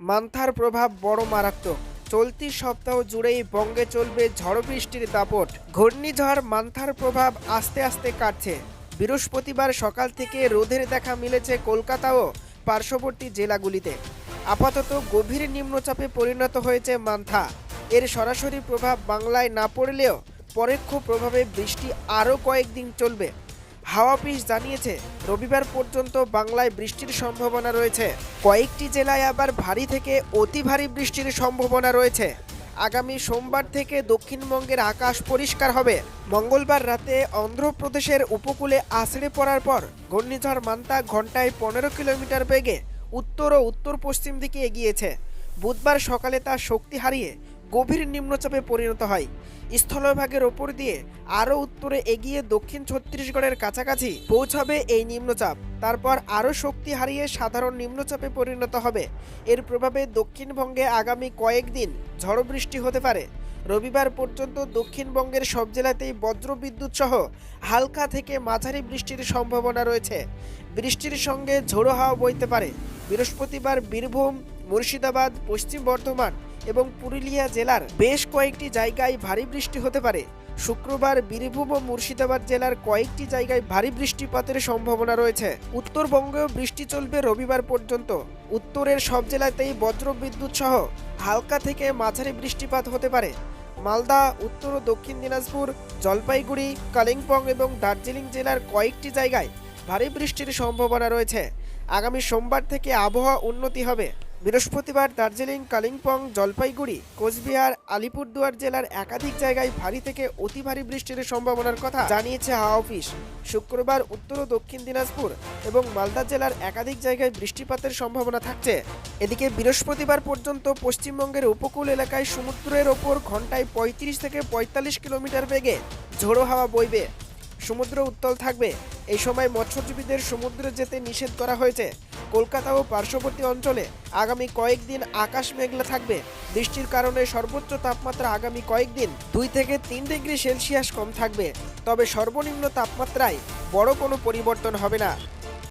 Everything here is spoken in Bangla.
মান্থার প্রভাব বড় মারাত্মক। চলতি সপ্তাহ জুড়েই বঙ্গে চলবে ঝড় বৃষ্টির দাপট। ঘূর্ণিঝড় মান্থার প্রভাব আস্তে আস্তে কাটছে। বৃহস্পতিবার সকাল থেকে রোদের দেখা মিলেছে কলকাতা ও পার্শ্ববর্তী জেলাগুলিতে। আপাতত গভীর নিম্নচাপে পরিণত হয়েছে মান্থা। এর সরাসরি প্রভাব বাংলায় না পড়লেও পরোক্ষ প্রভাবে বৃষ্টি আরও কয়েকদিন চলবে। হাওয়া অফিস জানিয়েছে, রবিবার পর্যন্ত বাংলায় বৃষ্টির সম্ভাবনা রয়েছে। কয়েকটি জেলায় আবার ভারী থেকে অতি ভারী বৃষ্টির সম্ভাবনা রয়েছে। আগামী সোমবার থেকে দক্ষিণবঙ্গের আকাশ পরিষ্কার হবে। মঙ্গলবার রাতে অন্ধ্রপ্রদেশের উপকূলে আছড়ে পড়ার পর ঘূর্ণিঝড় মান্তা ঘন্টায় পনেরো কিলোমিটার বেগে উত্তর ও উত্তর পশ্চিম দিকে এগিয়েছে। বুধবার সকালে তা শক্তি হারিয়ে গভীর নিম্নচাপে পরিণত হয়। স্থলভাগের ওপর দিয়ে আরও উত্তরে এগিয়ে দক্ষিণ ছত্তিশগড়ের কাছাকাছি পৌঁছাবে এই নিম্নচাপ। তারপর আরও শক্তি হারিয়ে সাধারণ নিম্নচাপে পরিণত হবে। এর প্রভাবে দক্ষিণবঙ্গে আগামী কয়েকদিন ঝড় বৃষ্টি হতে পারে। রবিবার পর্যন্ত দক্ষিণবঙ্গের সব জেলাতেই বজ্রবিদ্যুৎ সহ হালকা থেকে মাঝারি বৃষ্টির সম্ভাবনা রয়েছে। বৃষ্টির সঙ্গে ঝোড়ো হাওয়া বইতে পারে। বৃহস্পতিবার বীরভূম, মুর্শিদাবাদ, পশ্চিম বর্ধমান এবং পুরুলিয়া জেলার বেশ কয়েকটি জায়গায় ভারী বৃষ্টি হতে পারে। শুক্রবার বীরভূম ও মুর্শিদাবাদ জেলার কয়েকটি জায়গায় ভারী বৃষ্টিপাতের সম্ভাবনা রয়েছে। উত্তরবঙ্গেও বৃষ্টি চলবে রবিবার পর্যন্ত। উত্তরের সব জেলাতেই বজ্রবিদ্যুৎ সহ হালকা থেকে মাঝারি বৃষ্টিপাত হতে পারে। মালদা, উত্তর ও দক্ষিণ দিনাজপুর, জলপাইগুড়ি, কালিম্পং এবং দার্জিলিং জেলার কয়েকটি জায়গায় ভারী বৃষ্টির সম্ভাবনা রয়েছে। আগামী সোমবার থেকে আবহাওয়া উন্নতি হবে। বৃহস্পতিবার দার্জিলিং, কালিম্পং, জলপাইগুড়ি, কোচবিহার, আলিপুরদুয়ার জেলার একাধিক জায়গায় ভারী থেকে অতি ভারী বৃষ্টির সম্ভাবনার কথা জানিয়েছে হাওয়া অফিস। শুক্রবার উত্তর ও দক্ষিণ দিনাজপুর এবং মালদা জেলার একাধিক জায়গায় বৃষ্টিপাতের সম্ভাবনা থাকছে। এদিকে বৃহস্পতিবার পর্যন্ত পশ্চিমবঙ্গের উপকূল এলাকায় সমুদ্রের ওপর ঘন্টায় পঁয়ত্রিশ থেকে পঁয়তাল্লিশ কিলোমিটার বেগে ঝোড়ো হাওয়া বইবে। সমুদ্র উত্তল থাকবে। এই সময় মৎস্যজীবীদের সমুদ্রে যেতে নিষেধ করা হয়েছে। কলকাতা ও পার্শ্ববর্তী অঞ্চলে আগামী কয়েকদিন আকাশ মেঘলা থাকবে। বৃষ্টির কারণে সর্বোচ্চ তাপমাত্রা আগামী কয়েকদিন দুই থেকে তিন ডিগ্রি সেলসিয়াস কম থাকবে। তবে সর্বনিম্ন তাপমাত্রায় বড় কোনো পরিবর্তন হবে না।